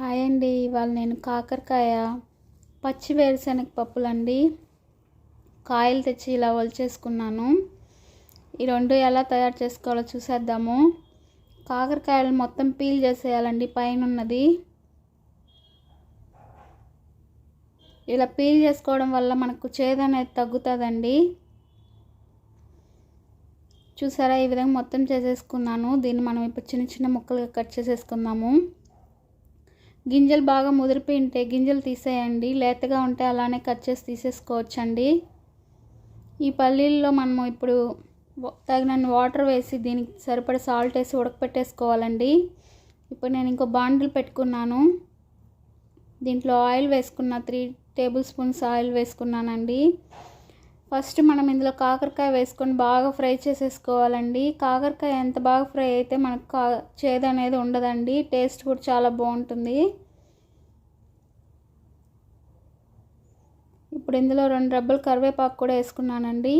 Hi అండి ఇవాళ నేను కాకరకాయ పచ్చి వేరుశనగ పప్పులండి. కాయలు తెచ్చి ఇలా ఒలిచేసుకున్నాను ఈ రెండు ఎలా తయారు చేసుకోవాలో చూసేద్దాము. కాకరకాయలు మొత్తం పీల్ చేసేయాలండి పైన ఉన్నది ఇలా పీల్ చేసుకోవడం వల్ల మనకు చేదు అనేది తగ్గుతుందండి. చూసారా ఈ విధంగా మొత్తం చేసేసుకున్నాను. దీన్ని మనం ఇప్పుడు చిన్న చిన్న ముక్కలుగా కట్ చేసేసుకుందాము. గింజలు బాగా ముదిరిపోయి ఉంటే గింజలు తీసేయండి. లేతగా ఉంటే అలానే కట్ చేసి తీసేసుకోవచ్చండి. ఈ పల్లీల్లో మనము ఇప్పుడు తగినన్ని వాటర్ వేసి దీనికి సరిపడే సాల్ట్ వేసి ఉడకపెట్టేసుకోవాలండి. ఇప్పుడు నేను ఇంకో బాండిల్ పెట్టుకున్నాను. దీంట్లో ఆయిల్ వేసుకున్న త్రీ టేబుల్ స్పూన్స్ ఆయిల్ వేసుకున్నానండి. ఫస్ట్ మనం ఇందులో కాకరకాయ వేసుకొని బాగా ఫ్రై చేసేసుకోవాలండి. కాకరకాయ ఎంత బాగా ఫ్రై అయితే మనకు కా చేదు అనేది ఉండదండి. టేస్ట్ కూడా చాలా బాగుంటుంది. ఇప్పుడు ఇందులో రెండు రెబ్బలు కరివేపాకు కూడా వేసుకున్నానండి.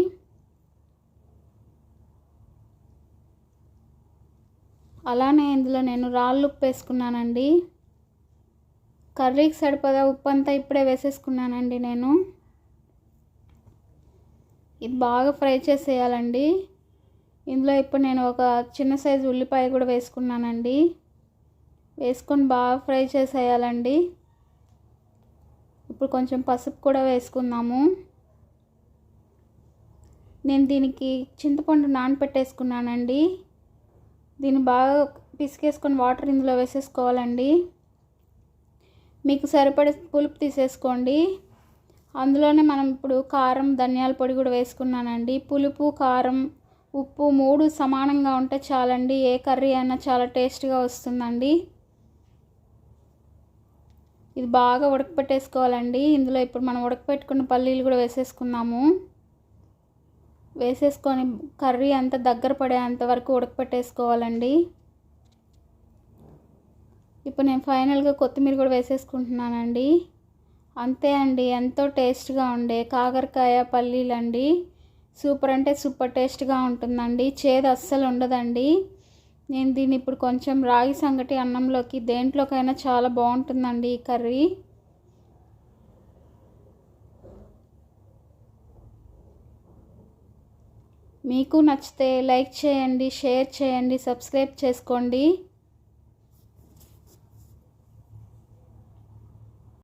అలానే ఇందులో నేను రాళ్ళు ఉప్పు వేసుకున్నానండి. కర్రీకి సరిపడా ఉప్పు అంతా ఇప్పుడే వేసేసుకున్నానండి నేను. ఇది బాగా ఫ్రై చేసేయాలండి. ఇందులో ఇప్పుడు నేను ఒక చిన్న సైజు ఉల్లిపాయ కూడా వేసుకున్నానండి. వేసుకొని బాగా ఫ్రై చేసేయాలండి. ఇప్పుడు కొంచెం పసుపు కూడా వేసుకుందాము. నేను దీనికి చింతపండు నానపెట్టేసుకున్నానండి. దీన్ని బాగా పిసికేసుకొని వాటర్ ఇందులో వేసేసుకోవాలండి. మీకు సరిపడే పులుపు తీసేసుకోండి. అందులోనే మనం ఇప్పుడు కారం ధనియాల పొడి కూడా వేసుకున్నానండి. పులుపు కారం ఉప్పు మూడు సమానంగా ఉంటే చాలండి. ఏ కర్రీ అయినా చాలా టేస్ట్గా వస్తుందండి. ఇది బాగా ఉడకపెట్టేసుకోవాలండి. ఇందులో ఇప్పుడు మనం ఉడకపెట్టుకున్న పల్లీలు కూడా వేసేసుకున్నాము వేసేసుకొని కర్రీ అంత దగ్గర పడేంత వరకు ఉడకపెట్టేసుకోవాలండి. ఇప్పుడు నేను ఫైనల్గా కొత్తిమీర కూడా వేసేసుకుంటున్నానండి. అంతే అండి. ఎంతో టేస్ట్గా ఉండే కాకరకాయ పల్లీలండి. సూపర్ అంటే సూపర్ టేస్ట్గా ఉంటుందండి. చేదు అస్సలు ఉండదండి. నేను దీన్ని ఇప్పుడు కొంచెం రాగి సంగటి అన్నంలోకి దేంట్లోకైనా చాలా బాగుంటుందండి ఈ కర్రీ. మీకు నచ్చితే లైక్ చేయండి షేర్ చేయండి సబ్స్క్రైబ్ చేసుకోండి.